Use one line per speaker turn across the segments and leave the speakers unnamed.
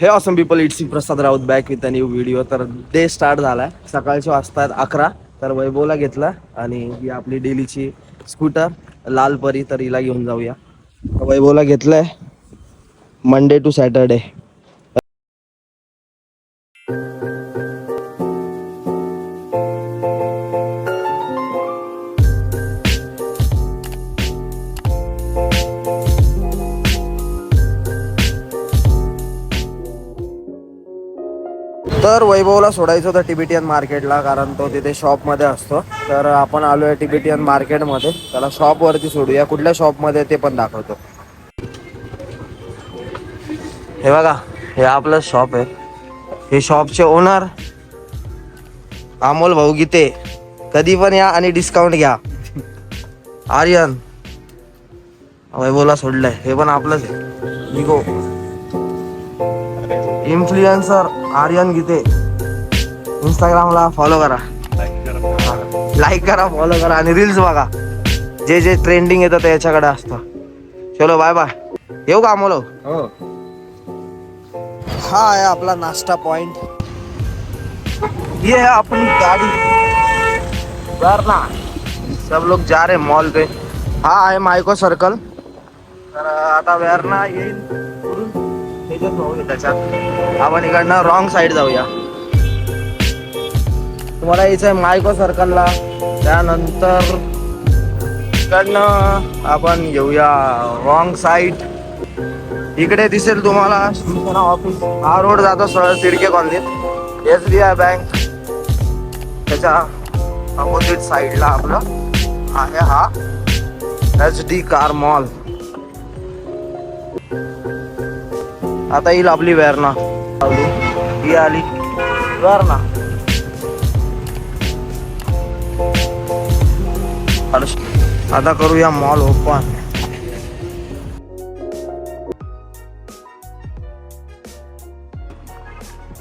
Hey awesome people it's Prasad Raut back with a new video तर day start झालाय. सकाळचे वाजतात अकरा. तर वैभवला घेतला आणि ही आपली डेलीची स्कूटर लाल परी तर हिला घेऊन जाऊया. वैभवला घेतलंय. मंडे टू सॅटरडे तर वैभवला सोडायचं होतं टिबिटियन मार्केटला कारण तो तिथे शॉपमध्ये असतो. तर आपण आलोय टिबिटियन मार्केटमध्ये त्याला शॉपवरती सोडूया. कुठल्या शॉपमध्ये ते पण दाखवतो. हे बघा हे आपलं शॉप आहे. हे शॉपचे ओनर अमोल भाऊ गीते. कधी पण या आणि डिस्काउंट घ्या. आर्यन. वैभवला सोडलंय. हे पण आपलंच आहे. निघो. इन्फ्लुएन्सर आर्यन गीते. इंस्टाग्रामला फॉलो करा. लाईक करा फॉलो करा आणि रील्स बघा. जे जे ट्रेंडिंग येतं ते याच्याकडे असतं. चलो बाय बाय येऊ का अमोलो
हो.
हा आहे आपला नाश्ता पॉइंट ये है अपनी गाड़ी. वरना सब लोग जा रहे मॉल पे. हा आहे मायको सर्कल तर आता वेरना येईल. पुढून. भाऊ त्याच्यात आपण इकडनं रॉंग साईड जाऊया. तुम्हाला यायचं आहे मायको सर्कलला त्यानंतर इकडनं आपण घेऊया रॉंग साईड इकडे दिसेल तुम्हाला. शिवसेना ऑफिस हा रोड जातो सरळ तिडके कॉलनीत. एस बी आय बँक त्याच्या अपोजिट साईडला आपलं आहे हा एच डी कार मॉल आता येईल आपली वेरणा ही आली. वेरणा आता करूया mall open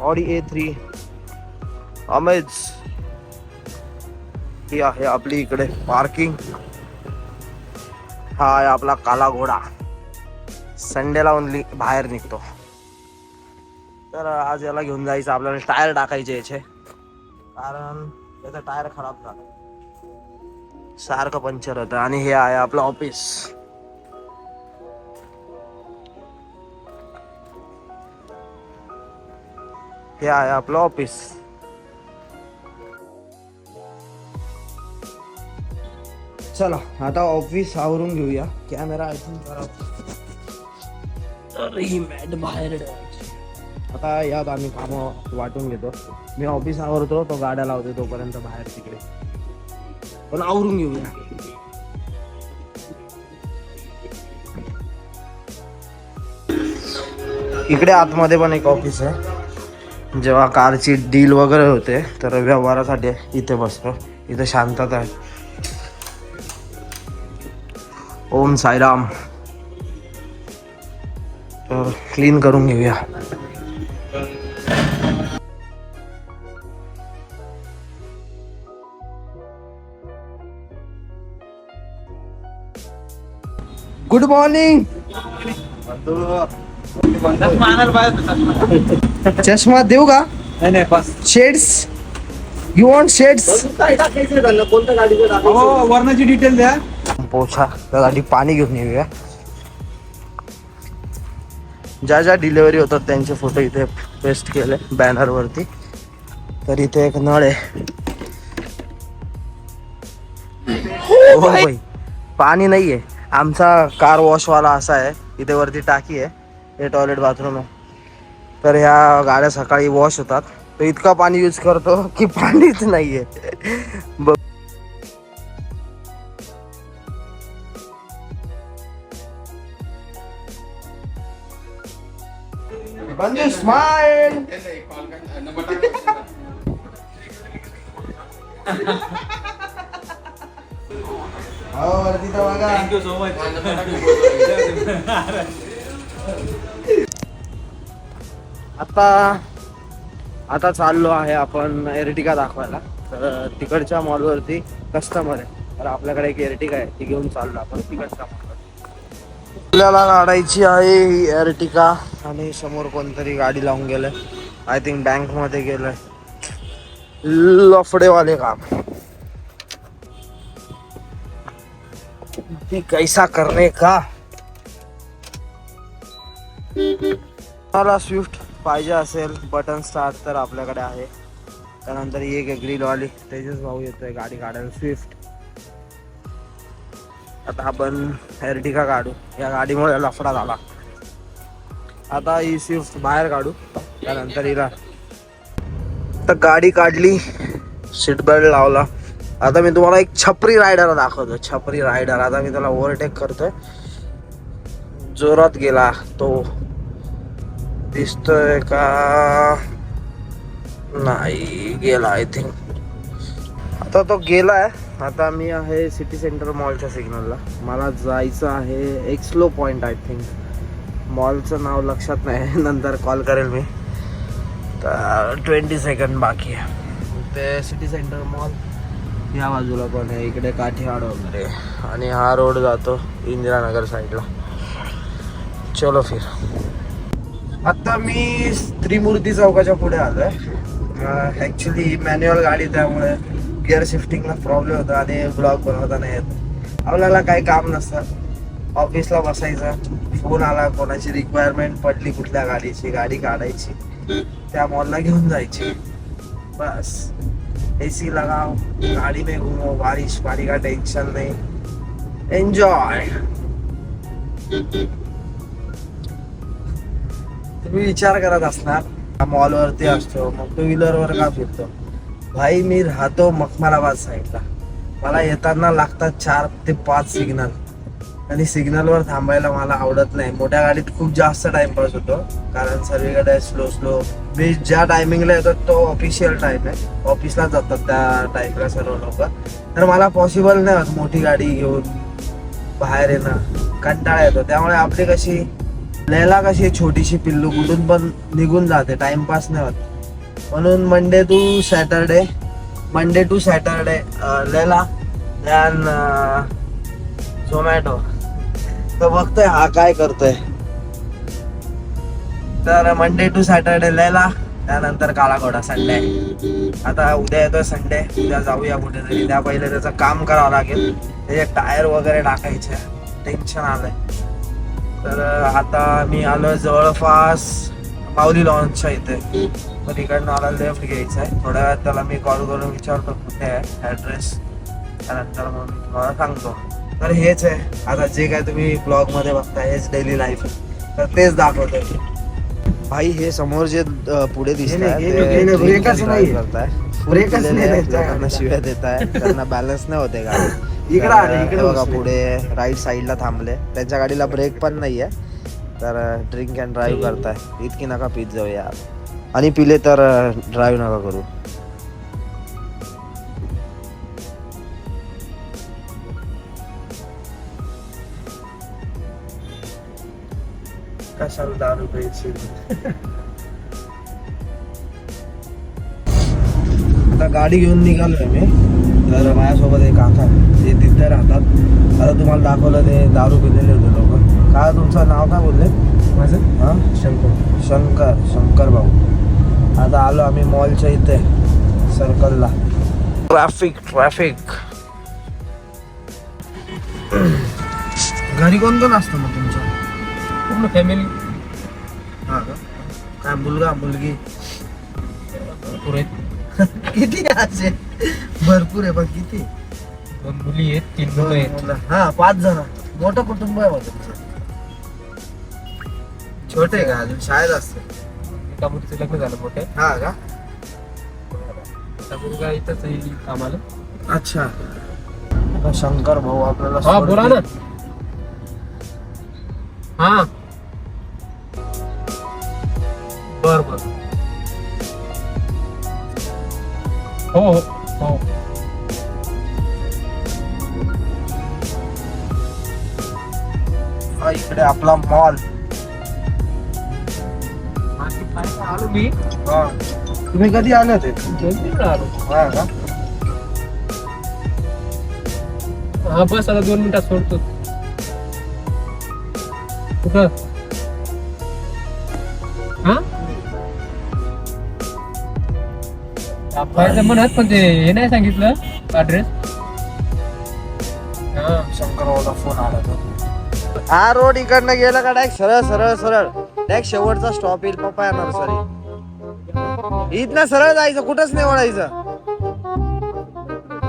Audi A three Amaze ही आहे आपली इकडे पार्किंग हा आहे आपला काला घोडा. संडेला ओनली बाहेर निघतो. तर आज याला घेऊन जायचं आपल्याला टायर टाकायचे याचे. कारण त्याचा टायर खराब झाला. सारखं पंक्चर होतं. आणि हे आहे आपलं ऑफिस. हे आहे आपलं ऑफिस. चला आता ऑफिस आवरून घेऊया. कॅमेरा आय थिंक तर ही मॅट बाहेर आता यात आम्ही कामं वाटून घेतो. मी ऑफिस आवरतो तो गाड्या लावतो तोपर्यंत बाहेर तिकडे. पण आवरून घेऊया. इकडे आतमध्ये पण एक ऑफिस आहे. जेव्हा कारची डील वगैरे होते तर व्यवहारासाठी इथे बसतो. इथे शांतता आहे. ओम साईराम. तर क्लीन करून घेऊया. गुड मॉर्निंग चष्मा देऊ का?
नाही नाही बस.
शेड्स यू वॉन्ट शेड्स
हो वर्णाची डिटेल द्या.
पोछा त्यासाठी पाणी घेऊन येऊया. ज्या ज्या डिलेवरी होतात त्यांचे फोटो इथे पेस्ट केले बॅनर वरती. तर इथे एक नळ आहे. ओ बाई, पाणी नाहीये. आमचा कार वॉशवाला असा आहे. इथे वरती टाकी आहे. हे टॉयलेट बाथरूम आहे. तर ह्या गाड्या सकाळी वॉश होतात. तर इतका पाणी यूज करतो की पाणीच नाहीये. आहे बघ स्माइल हो वरती तर बघा.
थँक्यू सो मच
आता आता चाललो आहे आपण एर्टिका दाखवायला. तर तिकडच्या मॉलवरती कस्टमर आहे. तर आपल्याकडे एक एर्टिका आहे ती घेऊन चाललो आपण तिकडच्या आपल्याला काढायची आहे ही एअरटिका आणि समोर कोणतरी गाडी लावून गेलंय. आय थिंक बँकमध्ये गेलंय. लफडेवाले काम. ती कैसा करणे का? मला स्विफ्ट पाहिजे असेल बटन स्टार्ट तर आपल्याकडे आहे. त्यानंतर एक ग्रीनवाली तेजस भाऊ येतोय गाडी काढायला. स्विफ्ट आता आपण एर्टिका काढू. या गाडीमुळे लफडा झाला. आता ही स्विफ्ट बाहेर काढू. त्यानंतर हिला. तर गाडी काढली सीट बेल्ट लावला. आता मी तुम्हाला एक छपरी रायडर दाखवतो. छपरी रायडर आता मी त्याला ओव्हरटेक करतोय. जोरात गेला तो. दिसतोय का? नाही गेला आय थिंक आता तो गेलाय. आता मी आहे सिटी सेंटर मॉलच्या सिग्नलला मला जायचं आहे एक स्लो पॉईंट आय थिंक मॉलचं नाव लक्षात नाही. नंतर कॉल करेल मी. तर ट्वेंटी सेकंड बाकी आहे. ते सिटी सेंटर मॉल या बाजूला पण आहे इकडे काठीवाड वगैरे. आणि हा रोड जातो इंदिरानगर साईडला चलो फिर. आता मी त्रिमूर्ती चौकाच्या पुढे आलोय. ॲक्च्युली मॅन्युअल गाडी त्यामुळे गिअर शिफ्टिंगला प्रॉब्लेम होता आणि ब्लॉग बनवता नाही येत. आपल्याला काही काम नसतं. ऑफिसला बसायचं. फोन आला कोणाची रिक्वायरमेंट पडली कुठल्या गाडीची गाडी काढायची. त्या मॉलला घेऊन जायची. बस. एसी लगाओ गाड़ी में घूमो बारिश पानी का टेंशन नहीं। एन्जॉय तुम्ही विचार करत असणार मॉल वरती असतो मग टू व्हीलर वर का फिरतो? भाई मी राहतो मखमालाबाद साईडला मला येताना लागतात चार ते पाच सिग्नल आणि सिग्नलवर थांबायला मला आवडत नाही. मोठ्या गाडीत खूप जास्त टाइमपास होतो कारण सगळीकडे स्लो स्लो मी ज्या टायमिंगला येतो तो ऑफिशियल टाईम आहे. ऑफिसला जातात त्या टाईमला सर्व लोक. तर मला पॉसिबल नाही होत मोठी गाडी घेऊन बाहेर येणं. कंटाळा येतो. त्यामुळे आपली कशी लैला कशी छोटीशी पिल्लू कुठून पण निघून जाते. टाइमपास नाही होत. म्हणून Monday to Saturday Monday to Saturday लयला Zomato तर बघतोय हा काय करतोय. तर मंडे टू सॅटरडे लैला त्यानंतर काळा घोडा संडे आता उद्या येतोय संडे उद्या जाऊया कुठेतरी. त्या पहिले त्याचं काम करावं लागेल. त्याचे टायर वगैरे टाकायचे. टेन्शन आलंय. तर आता मी आलो जवळपास माऊली लॉन्चच्या इथे. मग तिकडनं मला लेफ्ट घ्यायचं आहे थोड्या वेळात त्याला मी कॉल करून विचारतो कुठे आहे ॲड्रेस त्यानंतर मग मी तुम्हाला सांगतो. तर हेच आहे. आता जे काय तुम्ही ब्लॉगमध्ये हेच डेली लाईफ तर तेच दाखवतोय भाई हे समोर जे पुढे दिसत लोकांना. शिव्या देत आहे त्यांना बॅलन्स नाही होते गाडी.
इकडं
बघा. पुढे राईट साईडला थांबले. त्यांच्या गाडीला ब्रेक पण नाहीये. तर ड्रिंक अँड ड्राईव्ह करताय. इतकी नका पीत जाऊ यार. आणि पिले तर ड्राईव्ह नका करू. कशाला दारू प्यायची? आता गाडी घेऊन निघालोय मी. तर माझ्यासोबत एक काका ते तिथे राहतात. आता तुम्हाला दाखवलं ते दारू पिलेले होते लोक. काय तुमचं नाव काय बोलले?
माझं?
हा?
शंकर.
शंकर शंकर भाऊ. आता आलो आम्ही मॉलच्या इथे सर्कलला. Traffic traffic. घरी कोण कोण असतं मग तुमच्या
पूर्ण फॅमिली.
हा का? काय मुलगा मुलगी?
भरपूर आहेत.
किती आहे असे? भरपूर आहे पण किती?
दोन मुली आहेत तीन मुलं आहेत.
हा पाच जण. मोठं कुटुंब आहे बा तुमचं. छोटे का अजून? शाळेत असते.
एका मुलीचं लग्न झालं मोठे.
हा का?
मुलगा इथंच येईल कामाला.
अच्छा. शंकर भाऊ आपल्याला
हा बोला ना.
सोडतील.
हा.
तुम्ही कधी आले होते? हा का
हा बस आता दोन मिनिटात सोडतो. कुठं? हा? म्हणत पण ते हे नाही सांगितलं ऍड्रेस हा.
शंकरबाबा फोन आला तो. हा रोड इकडनं गेला का डायरेक्ट सरळ सरळ सरळ. डायरेक्ट शेवटचा स्टॉप येईल पप्पा नर्सरी इथनं सरळ जायचं कुठंच नाही वळायचं.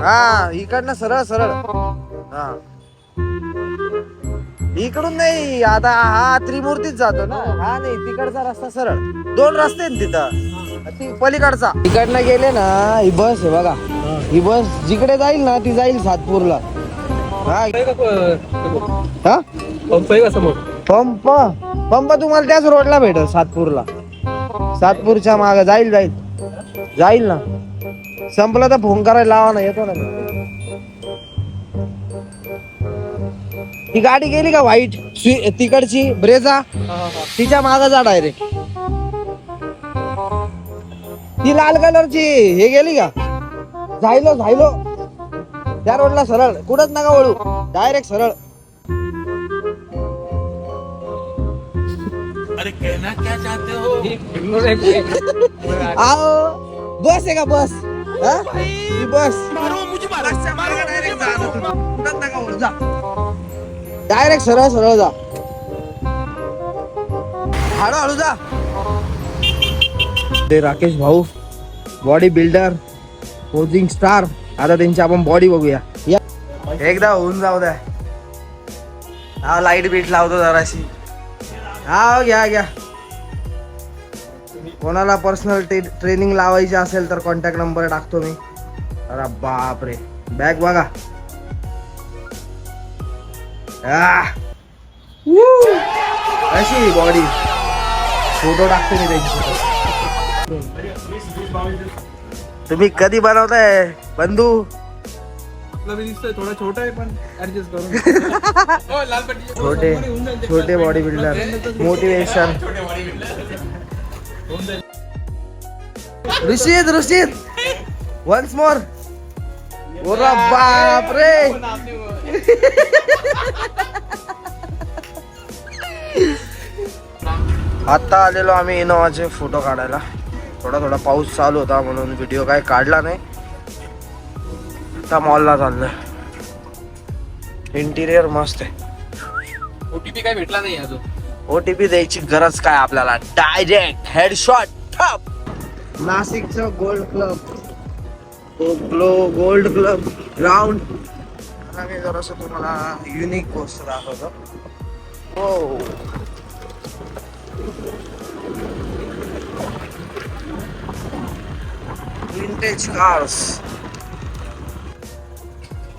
हा इकडनं सरळ सरळ. हा. इकडून नाही आता हा त्रिमूर्तीच जातो ना. हा नाही तिकडचा रस्ता सरळ. दोन रस्ते आहेत तिथं. ती पलीकडचा. इकडनं गेले ना ही बस आहे बघा. ही बस जिकडे जाईल ना ती जाईल सातपूरला. हा. हा?
Pump
pump? तुम्हाला त्याच रोडला भेटल सातपूरला. सातपूरच्या माग जाईल जाईल. जाईल ना. संपलं तर फोन करायला लावा ना येतो ना ती गाडी गेली का व्हाईट तिकडची ब्रेजा तिच्या माग जा डायरेक्ट ती लाल कलरची हे गेली का? Xylo Xylo. त्या रोडला सरळ. कुठंच नका वळू. डायरेक्ट सरळ.
ही फिरलोर आहे कुठे?
आओ बस आहे का बस? हा? ही बस। बसच्या मागं direct जा। नका डायरेक्ट सरळ सरळ जा हळूहळू जा। ते राकेश भाऊ बॉडी बिल्डर पोजिंग स्टार आता त्यांची आपण बॉडी बघूया। या एकदा होऊन जाऊ द्या. हा लाइट बीट लावतो जराशी. हा घ्या घ्या. कोणाला पर्सनल ट्रेनिंग लावायची असेल तर कॉन्टॅक्ट नंबर टाकतो मी. अरे बाप रे बॅग बघा आह. अशी बॉडी फोटो टाकतो मी त्यांची तुम्ही कधी बनवताय बंधू?
आपला बी दिसतोय थोडा छोटा आहे पण ऍडजस्ट करून लाल पट्टी
छोटे छोटे body builder motivation Rishit Rishit once more aura बाप रे आता आलेलो आम्ही इनोवाचे फोटो काढायला. थोडा थोडा पाऊस चालू होता म्हणून व्हिडिओ काय काढला नाही. आता मॉलला चाललोय. इंटिरियर मस्त आहे.
ओटीपी काय भेटला नाही अजून?
ओटीपी द्यायची गरज काय आपल्याला? डायरेक्ट हेडशॉट ठप! नाशिकचं gold club glow gold club ground आता मी जरासं तुम्हाला युनिक गोष्ट दाखवतो. हो. Vintage cars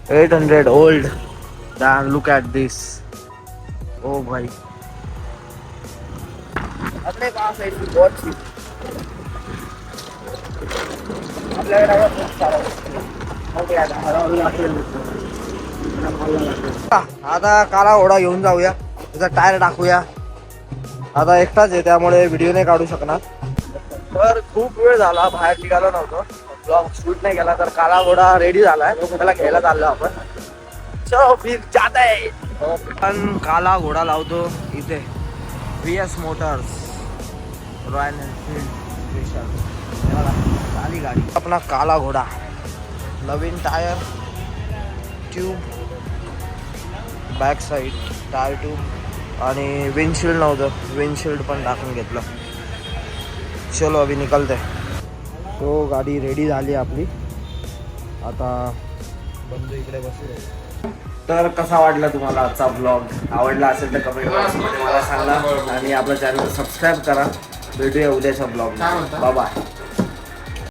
800 old. Then look at this. ओ भाई अपने पास है बहुत सी आपल्याकडे सारं. आता काला घोडा घेऊन जाऊया। त्याचा टायर टाकूया। आता एकटाच आहे त्यामुळे व्हिडिओ नाही काढू शकणार। तर खूप वेळ झाला बाहेर निघालो नव्हतो. ब्लॉग शूट नाही केला तर काला घोडा रेडी झालाय. त्याला घ्यायला चाललो आपण. चलो फिर जात. आहे पण काला घोडा लावतो इथे. V S Motors Royal Enfield special चाली गाडी. आपला काला घोडा. नवीन tyre tube back side tyre tube आणि विंडशिल्ड नव्हतं. विंडशिल्ड पण टाकून घेतलं. चलो अभि निकलते. तो गाडी रेडी झाली आपली. आता बंधू इकडे बसू तर कसा वाटला तुम्हाला आजचा ब्लॉग आवडला असेल तर कमेंट बॉक्समध्ये मला सांगा. आणि आपल्या चॅनल सबस्क्राईब करा. भेटूया उद्याच्या ब्लॉग बाय